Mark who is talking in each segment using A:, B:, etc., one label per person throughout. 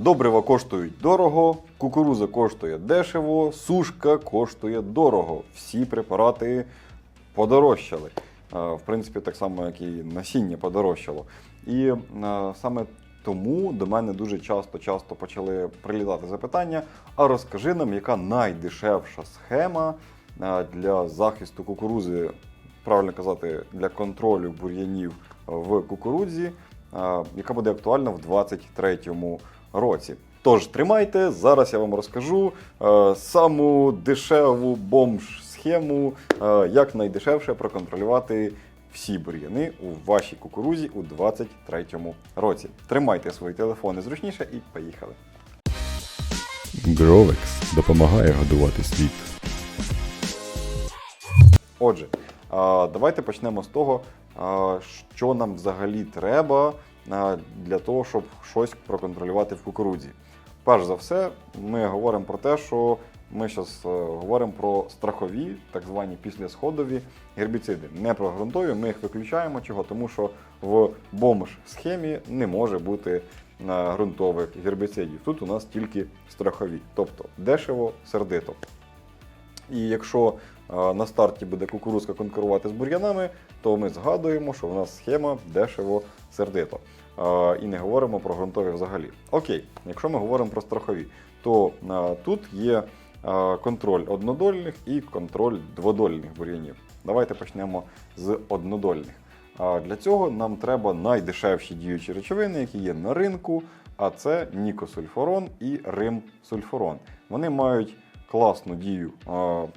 A: Добрива коштують дорого, кукуруза коштує дешево, сушка коштує дорого. Всі препарати подорожчали. Е, В принципі, так само, як і насіння подорожчало. І е, саме тому до мене дуже часто часто почали прилітати запитання: а розкажи нам, яка найдешевша схема е, для захисту кукурузи, правильно казати, для контролю бур'янів в кукурудзі, яка буде актуальна в 2023 році. Тож тримайте, зараз я вам розкажу е, саму дешеву бомж-схему, е, як найдешевше проконтролювати всі бур'яни у вашій кукурузі у 2023 році. Тримайте свої телефони зручніше і поїхали.
B: Гровекс допомагає годувати світ.
A: Отже, а, давайте почнемо з того, а, що нам взагалі треба для того, щоб щось проконтролювати в кукурудзі. Перш за все, ми говоримо про те, що ми зараз говоримо про страхові, так звані післясходові гербіциди. Не про ґрунтові, ми їх виключаємо. Чого? Тому що в бомж-схемі не може бути а, ґрунтових гербіцидів. Тут у нас тільки страхові, тобто дешево, сердито. І якщо е, на старті буде кукурузка конкурувати з бур'янами, то ми згадуємо, що в нас схема дешево сердито. Е, І не говоримо про ґрунтові взагалі. Окей, якщо ми говоримо про страхові, то е, тут є контроль однодольних і контроль дводольних бур'янів. Давайте почнемо з однодольних. Для цього нам треба найдешевші діючі речовини, які є на ринку, а це нікосульфурон і римсульфурон. Вони мають класну дію,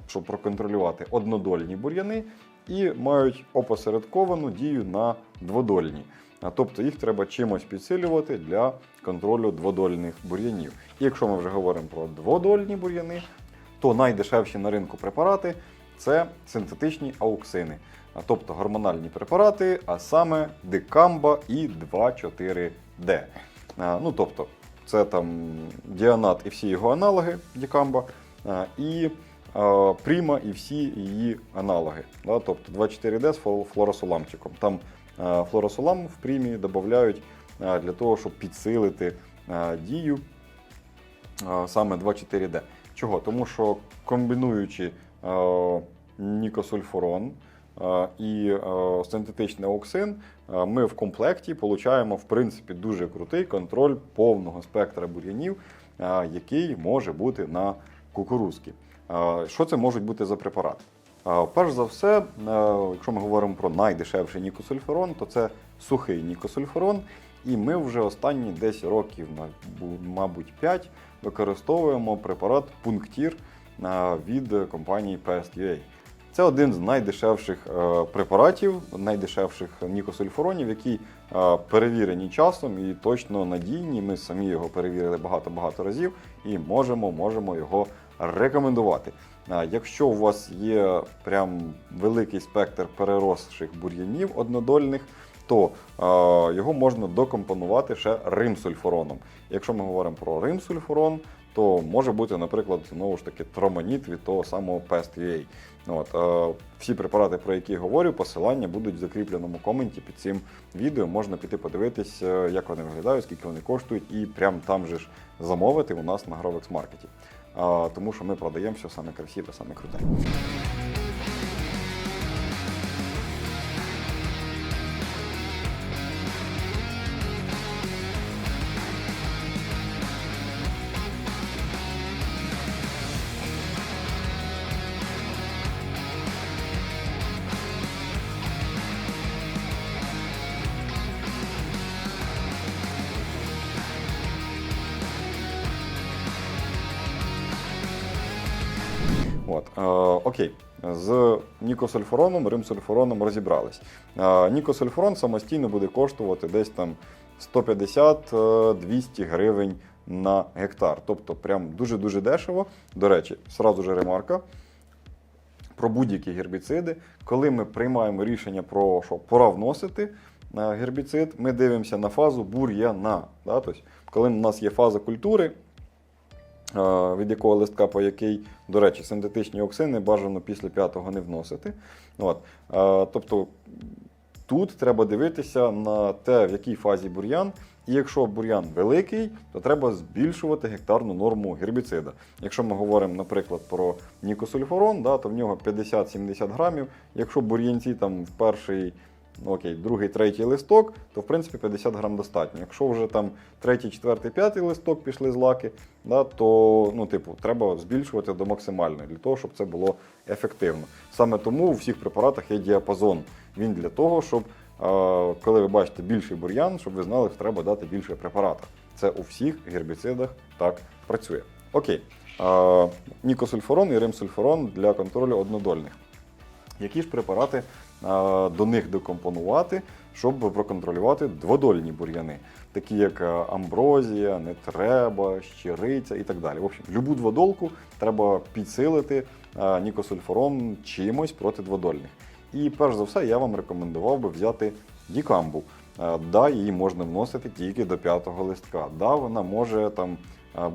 A: щоб проконтролювати однодольні бур'яни, і мають опосередковану дію на дводольні. Тобто їх треба чимось підсилювати для контролю дводольних бур'янів. І якщо ми вже говоримо про дводольні бур'яни, то найдешевші на ринку препарати це синтетичні ауксини, тобто гормональні препарати, а саме дикамба і 2,4-D. Ну, тобто, це там діанат і всі його аналоги дікамба, і а, Пріма і всі її аналоги. Тобто 2,4D з флоросоламчиком. Там флоросолам в прімі додають для того, щоб підсилити дію саме 2,4D. Чого? Тому що комбінуючи нікосульфурон і синтетичний ауксин, е, ми в комплекті отримуємо в принципі дуже крутий контроль повного спектра бур'янів, який може бути на кукурузці. Е, Що це можуть бути за препарати? Перш за все, е, якщо ми говоримо про найдешевший нікосульфурон, то це сухий нікосульфурон. І ми вже останні 10 років, мабуть, 5, використовуємо препарат Пунктір е, від компанії PestUA. Це один з найдешевших е, препаратів, найдешевших нікосульфуронів, які перевірені часом і точно надійні. Ми самі його перевірили багато-багато разів і можемо, можемо його рекомендувати. Якщо у вас є прям великий спектр переросших бур'янів однодольних, то його можна докомпонувати ще римсульфуроном. Якщо ми говоримо про римсульфурон, то може бути, наприклад, знову ж таки троманіт від того самого PestUA. От, е, всі препарати, про які говорю, посилання будуть в закріпленому коменті під цим відео. Можна піти подивитись, е, як вони виглядають, скільки вони коштують, і прямо там же ж замовити у нас на Grovex Market. Тому що ми продаємо все саме красиве, саме круте. Окей, з нікосульфуроном, римсульфуроном розібрались. Е, нікосульфурон самостійно буде коштувати десь там 150-200 гривень на гектар. Тобто, прям дуже-дуже дешево. До речі, сразу же ремарка. Про будь-які гербіциди, коли ми приймаємо рішення про що пора вносити е, гербіцид, ми дивимося на фазу бур'яна. Да? Тобто, коли в нас є фаза культури, е, від якого листка по який, до речі, синтетичні оксини бажано після п'ятого не вносити. От. Тобто тут треба дивитися на те, в якій фазі бур'ян, І якщо бур'ян великий, то треба збільшувати гектарну норму гербіцида. Якщо ми говоримо, наприклад, про нікосульфурон, да, то в нього 50-70 грамів. Якщо бур'янці там в перший, окей, другий, третій листок, то в принципі 50 грам достатньо. Якщо вже там третій, четвертий, п'ятий листок пішли злаки, да, то ну, типу, треба збільшувати до максимальної для того, щоб це було ефективно. Саме тому у всіх препаратах є діапазон. Він для того, щоб коли ви бачите більший бур'ян, щоб ви знали, що треба дати більше препарата. Це у всіх гербіцидах так працює. Окей. Нікосульфурон і римсульфурон для контролю однодольних. Які ж препарати до них докомпонувати, щоб проконтролювати дводольні бур'яни, такі як е, амброзія, нетреба, щириця і так далі. В общем, любу дводолку треба підсилити е, нікосульфурон чимось проти дводольних. І перш за все, я вам рекомендував би взяти дікамбу. Е, Да, її можна вносити тільки до п'ятого листка. Да, вона може там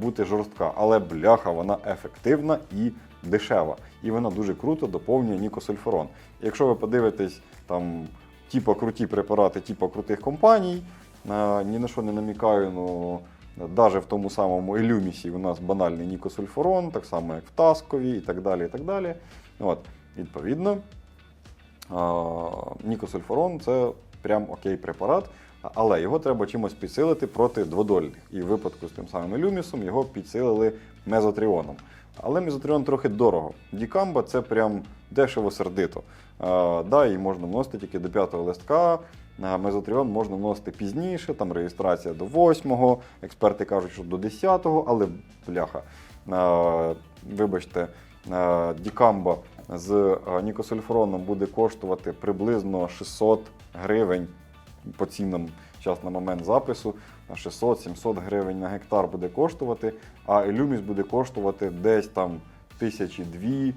A: бути жорстка, але бляха, вона ефективна і дешева. І вона дуже круто доповнює нікосульфурон. Якщо ви подивитесь там типа круті препарати, типа крутих компаній, е, ні на що не намікаю, ну навіть в тому самому Елюмісі у нас банальний нікосульфурон, так само як в Таскові і так далі. І так далі. От, відповідно, а, Нікосульфурон це прям окей препарат, але його треба чимось підсилити проти дводольних. І в випадку з тим самим Люмісом його підсилили мезотріоном. Але мезотріон трохи дорого. Дікамба це прям дешево сердито. А, да, її можна вносити тільки до п'ятого листка. Мезотріон можна вносити пізніше, там реєстрація до 8-го, експерти кажуть, що до 10-го, але бляха. А, вибачте, а, Дікамба з нікосульфуроном буде коштувати приблизно 600 гривень по цінам зараз на момент запису. 600-700 гривень на гектар буде коштувати, а Елюміс буде коштувати десь там тисячі дві е,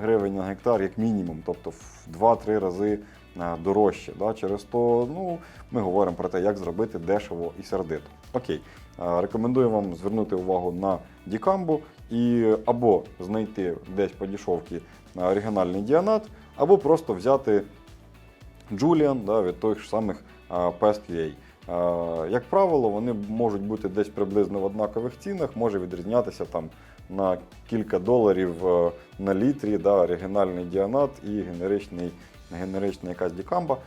A: гривень на гектар, як мінімум, тобто в 2-3 рази е, дорожче. Да? Через то ну, ми говоримо про те, як зробити дешево і сердито. Окей, Е, рекомендую вам звернути увагу на Дікамбу і або знайти десь по дешевці е, оригінальний діанат, або просто взяти Julian да, від тих ж самих Pest.ua. Е, Як правило, вони можуть бути десь приблизно в однакових цінах, може відрізнятися там на кілька доларів е, на літрі, да, оригінальний діанат і генеричний, генерична якась дікамба. Е,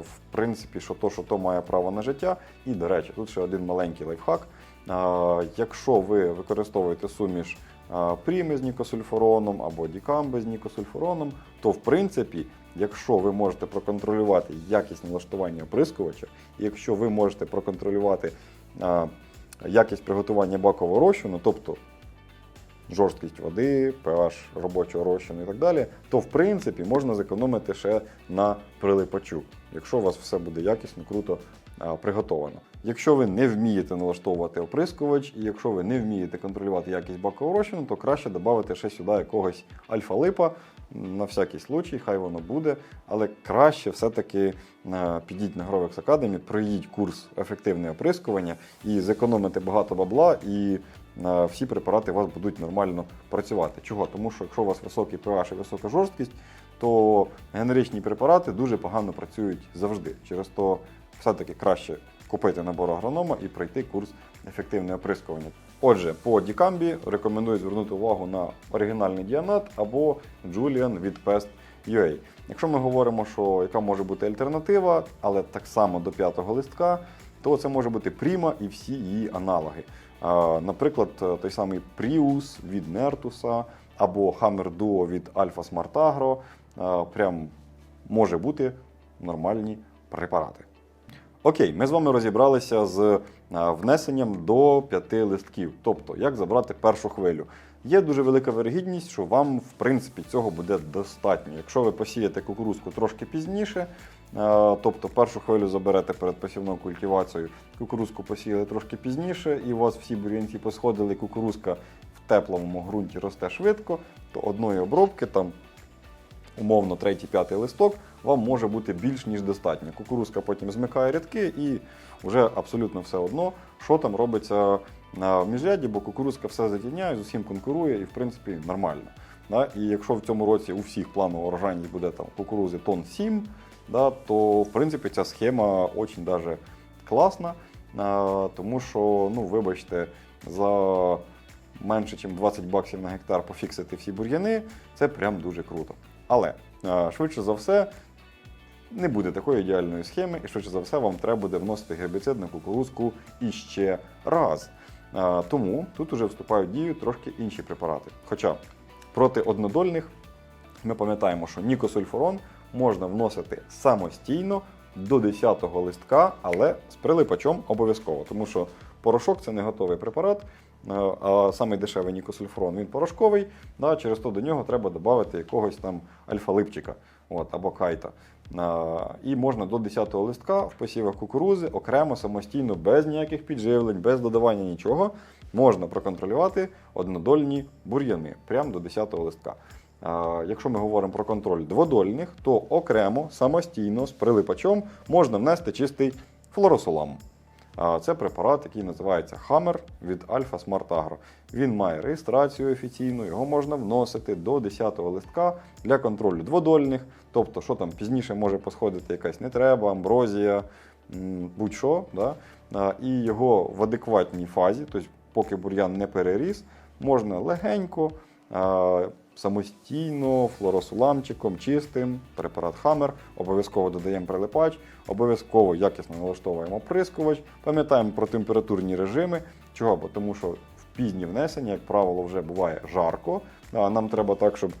A: В принципі, що то, що то має право на життя. І, до речі, тут ще один маленький лайфхак. Якщо ви використовуєте суміш пріми з нікосульфуроном або дікамби з нікосульфуроном, то в принципі, якщо ви можете проконтролювати якість налаштування оприскувача, і якщо ви можете проконтролювати якість приготування бакового розчину, тобто жорсткість води, pH робочого розчину і так далі, то в принципі можна зекономити ще на прилипачу, якщо у вас все буде якісно, круто приготовано. Якщо ви не вмієте налаштовувати оприскувач, і якщо ви не вмієте контролювати якість бакового розчину, то краще додати ще сюди якогось альфа-липа на всякий случай, хай воно буде. Але краще все-таки е, підіть на Grovex Academy, проїдь курс ефективне оприскування і зекономите багато бабла, і е, всі препарати у вас будуть нормально працювати. Чого? Тому що якщо у вас високий pH і висока жорсткість, то генеричні препарати дуже погано працюють завжди. Через то все-таки краще купити набор агронома і пройти курс ефективне оприскування. Отже, по Дікамбі рекомендую звернути увагу на оригінальний діанат або Julian від Pest.ua. Якщо ми говоримо, що яка може бути альтернатива, але так само до п'ятого листка, то це може бути Prima і всі її аналоги. Наприклад, той самий Prius від Nertus або Hammer Duo від Alpha Smart Agro. Прям може бути нормальні препарати. Окей, ми з вами розібралися з внесенням до п'яти листків, тобто як забрати першу хвилю. Є дуже велика вирогідність, що вам в принципі цього буде достатньо. Якщо ви посієте кукурузку трошки пізніше, тобто першу хвилю заберете перед посівною культивацією, кукурузку посіяли трошки пізніше, і у вас всі бур'янці посходили, кукурузка в теплому ґрунті росте швидко, то одної обробки там умовно третій, п'ятий листок, вам може бути більш ніж достатньо. Кукурузка потім змикає рядки і вже абсолютно все одно, що там робиться на міжряді, бо кукурузка все затіняє, з усім конкурує і в принципі нормально. Да? І якщо в цьому році у всіх планова урожайність буде там кукурузи тонн 7, да, то в принципі ця схема очень даже класна, е, тому що, ну, вибачте, за менше, ніж 20 баксів на гектар пофіксити всі бур'яни, це прям дуже круто. Але е, швидше за все, не буде такої ідеальної схеми, і швидше за все, вам треба буде вносити гербіцид на кукурузку іще раз. Е, Тому тут уже вступають в дію трошки інші препарати. Хоча проти однодольних ми пам'ятаємо, що нікосульфурон можна вносити самостійно до 10-го листка, але з прилипачом обов'язково, тому що порошок це не готовий препарат, а самий дешевий нікосульфурон він порошковий, да, через то до нього треба додати якогось там альфа-липчика от, або кайта. Е, І можна до 10-го листка в посівах кукурузи окремо самостійно, без ніяких підживлень, без додавання нічого, можна проконтролювати однодольні бур'яни прямо до 10-го листка. А, Якщо ми говоримо про контроль дводольних, то окремо, самостійно, з прилипачом можна внести чистий флоросолам. Це препарат, який називається Hammer від Alpha Smart Agro. Він має реєстрацію офіційну, його можна вносити до 10-го листка для контролю дводольних. Тобто, що там пізніше може посходити якась нетреба, амброзія, будь-що. Да? І його в адекватній фазі, тобто поки бур'ян не переріс, можна легенько, самостійно, флоросуламчиком, чистим, препарат Хаммер, обов'язково додаємо прилипач, обов'язково якісно налаштовуємо прискувач, пам'ятаємо про температурні режими. Чого? Бо тому що в пізні внесення, як правило, вже буває жарко. А нам треба так, щоб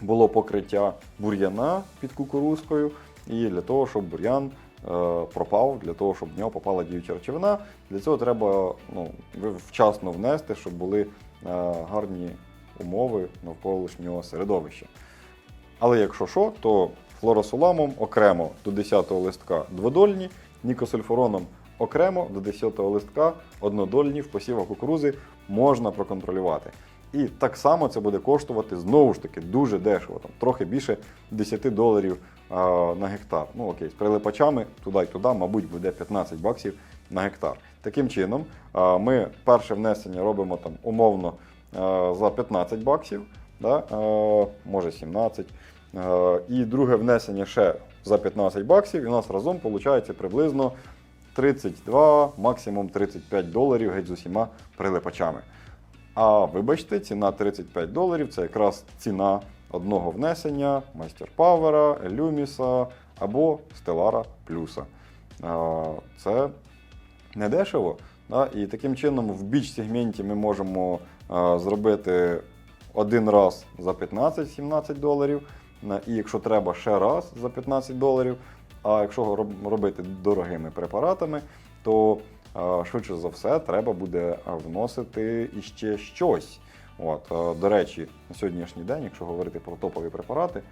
A: було покриття бур'яна під кукурузкою, і для того, щоб бур'ян е, пропав, для того, щоб в нього попала діюча речовина. Для цього треба ну, вчасно внести, щоб були е, гарні умови навколишнього середовища. Але якщо що, то флоросуламом окремо до 10-го листка дводольні, нікосульфуроном окремо до 10-го листка однодольні в посівах кукурузи можна проконтролювати. І так само це буде коштувати знову ж таки дуже дешево, там трохи більше 10 доларів а, на гектар. Ну окей, з прилипачами туди й туди, мабуть, буде 15 баксів на гектар. Таким чином, а, ми перше внесення робимо там умовно за 15 баксів, да, може 17. І друге внесення ще за 15 баксів, і у нас разом виходить приблизно 32, максимум 35 доларів геть з усіма прилипачами. А вибачте, ціна 35 доларів це якраз ціна одного внесення Майстер Павера, Елюміса або Стелара Плюса. Це не дешево. Да? І таким чином в біч-сегменті ми можемо зробити один раз за 15-17 доларів. І якщо треба ще раз за 15 доларів. А якщо роб- робити дорогими препаратами, то швидше за все треба буде вносити іще щось. От, до речі, на сьогоднішній день, якщо говорити про топові препарати,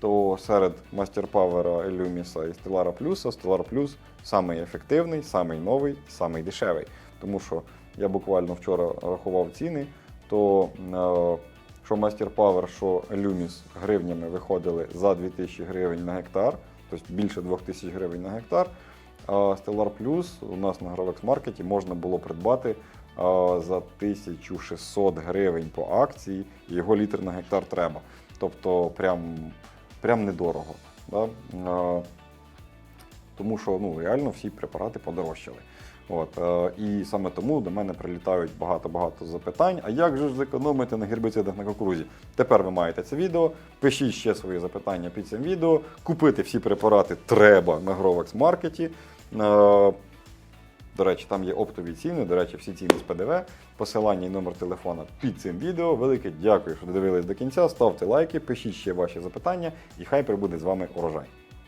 A: то серед Master Power, Елюміса і Stellara Plus, Stellar Plus самий ефективний, самий новий, самий дешевий. Тому що я буквально вчора рахував ціни, то е, що Master Power, що Елюміс гривнями виходили за 2000 гривень на гектар, тобто більше 2000 гривень на гектар. А Stellar Plus у нас на Gravex Market можна було придбати за 1600 гривень по акції, і його літр на гектар треба. Тобто прям, прям недорого. Да? Тому що ну, реально всі препарати подорожчали. От, е, і саме тому до мене прилітають багато-багато запитань. А як же ж зекономити на гербіцидах на кукурузі? Тепер ви маєте це відео. Пишіть ще свої запитання під цим відео. Купити всі препарати треба на Grovex Маркеті. Е, До речі, там є оптові ціни. До речі, всі ціни з ПДВ. Посилання і номер телефона під цим відео. Велике дякую, що додивились до кінця. Ставте лайки, пишіть ще ваші запитання, і хай прибуде з вами урожай.